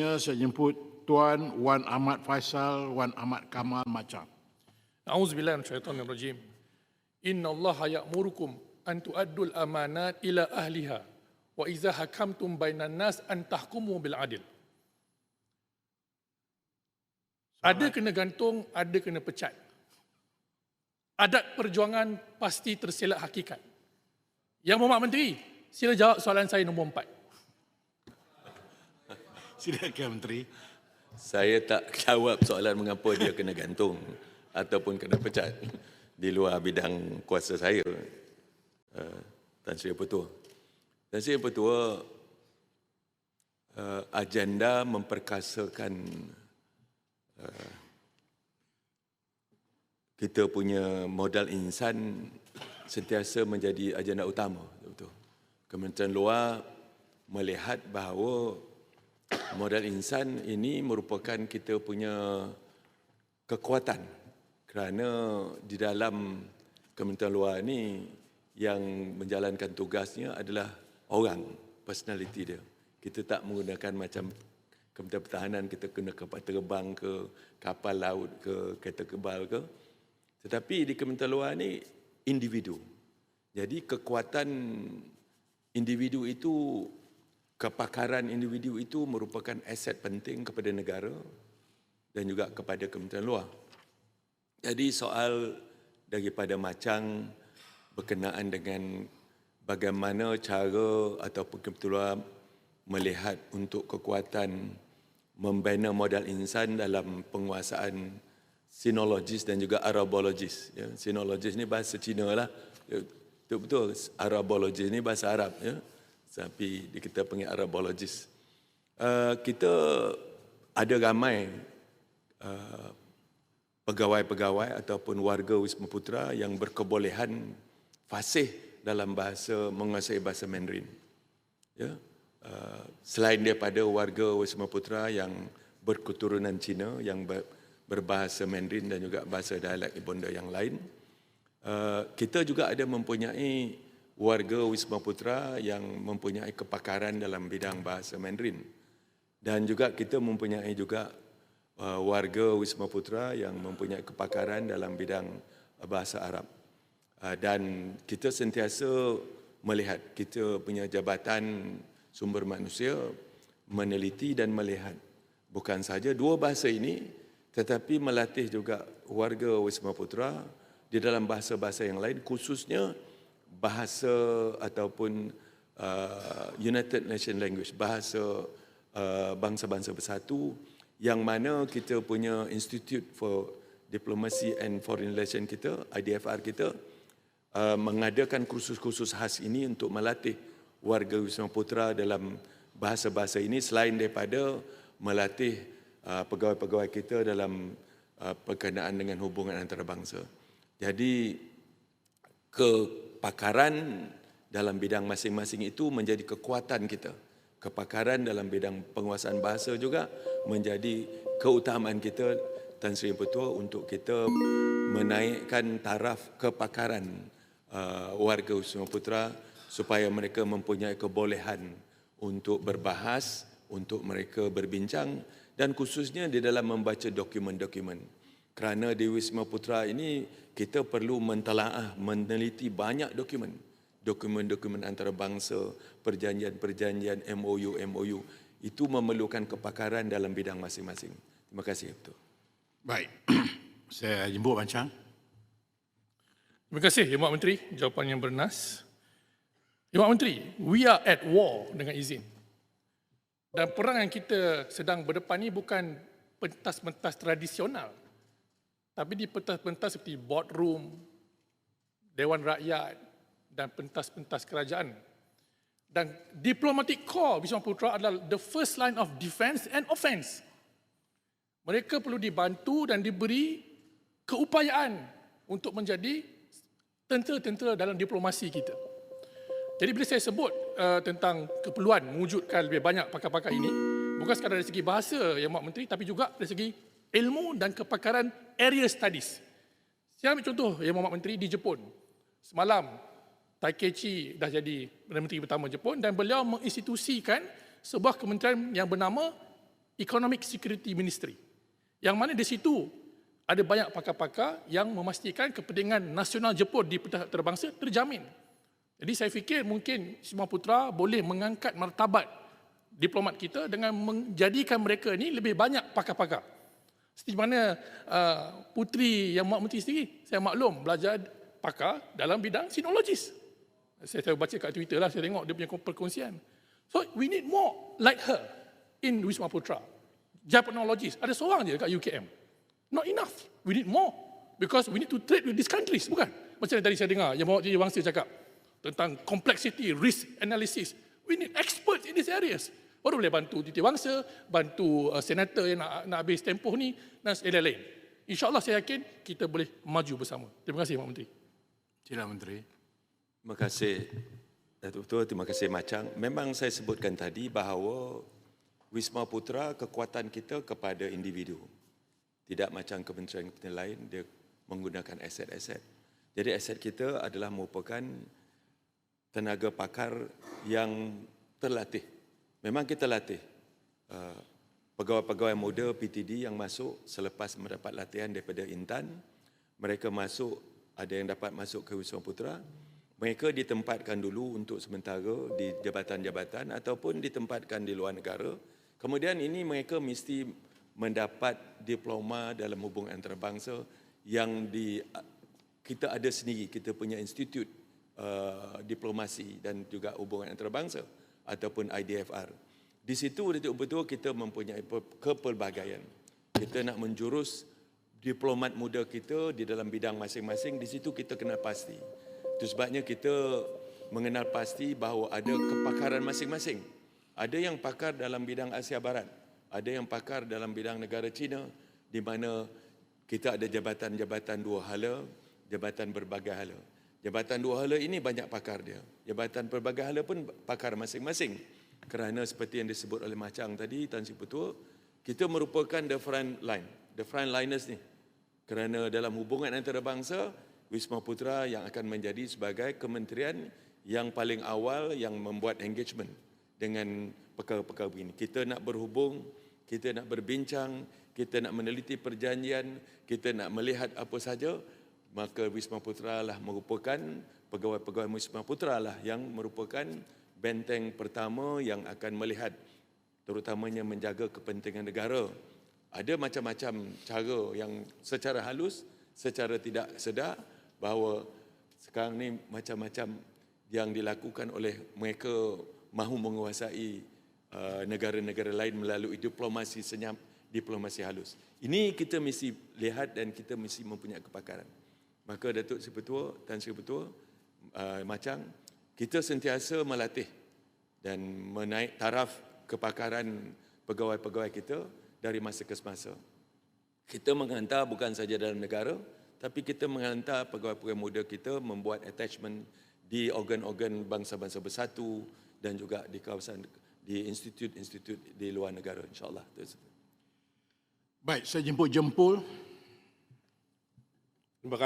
Saya jemput Tuan Wan Ahmad Faisal, Wan Ahmad Kamal Macam. A'udzubillah min syaitanir rajim. Inna Allah ya'murukum an tu'addul amanat ila ahliha wa idza hakamtum bainan nas an tahkumu bil adil. Ada kena gantung, ada kena pecat. Adat perjuangan pasti tersilap hakikat. Yang Muhammad Menteri, sila jawab soalan saya nombor empat. Silakan Menteri. Saya tak jawab soalan mengapa dia kena gantung ataupun kena pecat di luar bidang kuasa saya. Uh, Tan Sri Petua. Tan Sri Petua, uh, agenda memperkasakan uh, kita punya modal insan sentiasa menjadi agenda utama. Betul. Kementerian Luar melihat bahawa modal insan ini merupakan kita punya kekuatan kerana di dalam Kementerian Luar ini yang menjalankan tugasnya adalah orang, personality dia. Kita tak menggunakan macam Kementerian Pertahanan kita kena kapal terbang ke, kapal laut ke, kereta kebal ke. Tetapi di Kementerian Luar ini individu. Jadi kekuatan individu itu kepakaran individu itu merupakan aset penting kepada negara dan juga kepada Kementerian Luar. Jadi soal daripada macam berkenaan dengan bagaimana cara ataupun Luar melihat untuk kekuatan membina modal insan dalam penguasaan sinologis dan juga arabologis. Ya. Sinologis ni bahasa Cina lah. Betul-betul arabologis ni bahasa Arab. Ya tapi kita panggil Arabologis. Uh, kita ada ramai uh, pegawai-pegawai ataupun warga Wisma Putra yang berkebolehan fasih dalam bahasa menguasai bahasa Mandarin. Ya. Uh, selain daripada warga Wisma Putra yang berketurunan Cina yang ber, berbahasa Mandarin dan juga bahasa dialek ibunda yang lain, uh, kita juga ada mempunyai warga Wisma Putra yang mempunyai kepakaran dalam bidang bahasa Mandarin. Dan juga kita mempunyai juga uh, warga Wisma Putra yang mempunyai kepakaran dalam bidang uh, bahasa Arab. Uh, dan kita sentiasa melihat kita punya jabatan sumber manusia meneliti dan melihat. Bukan saja dua bahasa ini tetapi melatih juga warga Wisma Putra di dalam bahasa-bahasa yang lain khususnya bahasa ataupun uh, United Nation Language, bahasa uh, bangsa-bangsa bersatu yang mana kita punya Institute for Diplomacy and Foreign Relations kita, IDFR kita, uh, mengadakan kursus-kursus khas ini untuk melatih warga Wisma Putra dalam bahasa-bahasa ini selain daripada melatih uh, pegawai-pegawai kita dalam uh, berkenaan dengan hubungan antarabangsa. Jadi ke kepakaran dalam bidang masing-masing itu menjadi kekuatan kita. Kepakaran dalam bidang penguasaan bahasa juga menjadi keutamaan kita Tan Sri Petua untuk kita menaikkan taraf kepakaran uh, warga Wisma Putra supaya mereka mempunyai kebolehan untuk berbahas, untuk mereka berbincang dan khususnya di dalam membaca dokumen-dokumen kerana di Wisma Putra ini kita perlu mentelaah, meneliti banyak dokumen. Dokumen-dokumen antarabangsa, perjanjian-perjanjian, MOU, MOU. Itu memerlukan kepakaran dalam bidang masing-masing. Terima kasih. Betul. Baik. Saya jemput Bancang. Terima kasih, Ya Mak Menteri. Jawapan yang bernas. Ya Mak Menteri, we are at war dengan izin. Dan perang yang kita sedang berdepan ini bukan pentas-pentas tradisional tapi di pentas-pentas seperti boardroom, Dewan Rakyat dan pentas-pentas kerajaan. Dan diplomatic corps Wisma Putra adalah the first line of defense and offense. Mereka perlu dibantu dan diberi keupayaan untuk menjadi tentera-tentera dalam diplomasi kita. Jadi bila saya sebut uh, tentang keperluan mewujudkan lebih banyak pakar-pakar ini, bukan sekadar dari segi bahasa yang Mak Menteri, tapi juga dari segi ilmu dan kepakaran area studies. Saya ambil contoh Yang Muhammad Menteri di Jepun. Semalam, Taikechi dah jadi Perdana Menteri pertama Jepun dan beliau menginstitusikan sebuah kementerian yang bernama Economic Security Ministry. Yang mana di situ ada banyak pakar-pakar yang memastikan kepentingan nasional Jepun di pentas terbangsa terjamin. Jadi saya fikir mungkin Isma Putra boleh mengangkat martabat diplomat kita dengan menjadikan mereka ini lebih banyak pakar-pakar. Seperti mana uh, putri yang Mak Menteri sendiri, saya maklum belajar pakar dalam bidang sinologis. Saya, saya baca kat Twitter lah, saya tengok dia punya perkongsian. So we need more like her in Wisma Putra. Japanologist, ada seorang je kat UKM. Not enough. We need more. Because we need to trade with these countries, bukan? Macam yang tadi saya dengar, yang Bapak Jadi Wangsa cakap tentang complexity, risk analysis. We need experts in these areas. Baru boleh bantu Titi Wangsa, bantu uh, senator yang nak, nak habis tempoh ni dan lain-lain. InsyaAllah saya yakin kita boleh maju bersama. Terima kasih Pak Menteri. Sila Menteri. Terima kasih Datuk Ketua, terima kasih Macang. Memang saya sebutkan tadi bahawa Wisma Putra kekuatan kita kepada individu. Tidak macam kementerian-kementerian lain, dia menggunakan aset-aset. Jadi aset kita adalah merupakan tenaga pakar yang terlatih. Memang kita latih uh, pegawai-pegawai muda PTD yang masuk selepas mendapat latihan daripada Intan. Mereka masuk, ada yang dapat masuk ke Wisma Putra. Mereka ditempatkan dulu untuk sementara di jabatan-jabatan ataupun ditempatkan di luar negara. Kemudian ini mereka mesti mendapat diploma dalam hubungan antarabangsa yang di kita ada sendiri, kita punya institut uh, diplomasi dan juga hubungan antarabangsa ataupun IDFR. Di situ betul-betul kita mempunyai pe- kepelbagaian. Kita nak menjurus diplomat muda kita di dalam bidang masing-masing, di situ kita kena pasti. Itu sebabnya kita mengenal pasti bahawa ada kepakaran masing-masing. Ada yang pakar dalam bidang Asia Barat, ada yang pakar dalam bidang negara Cina, di mana kita ada jabatan-jabatan dua hala, jabatan berbagai hala. Jabatan dua hala ini banyak pakar dia. Jabatan berbagai hala pun pakar masing-masing. Kerana seperti yang disebut oleh Macang tadi, Tan Sri Putua, kita merupakan the front line, the front liners ni. Kerana dalam hubungan antarabangsa, Wisma Putra yang akan menjadi sebagai kementerian yang paling awal yang membuat engagement dengan perkara-perkara begini. Kita nak berhubung, kita nak berbincang, kita nak meneliti perjanjian, kita nak melihat apa saja, maka Wisma Putra lah merupakan pegawai-pegawai Wisma Putra lah yang merupakan benteng pertama yang akan melihat terutamanya menjaga kepentingan negara. Ada macam-macam cara yang secara halus, secara tidak sedar bahawa sekarang ni macam-macam yang dilakukan oleh mereka mahu menguasai uh, negara-negara lain melalui diplomasi senyap, diplomasi halus. Ini kita mesti lihat dan kita mesti mempunyai kepakaran. Maka Datuk Seri Ketua, Tan Sri Ketua, uh, Macang, kita sentiasa melatih dan menaik taraf kepakaran pegawai-pegawai kita dari masa ke semasa. Kita menghantar bukan saja dalam negara, tapi kita menghantar pegawai-pegawai muda kita membuat attachment di organ-organ bangsa-bangsa bersatu dan juga di kawasan di institut-institut di luar negara insyaAllah. Baik, saya jemput jempul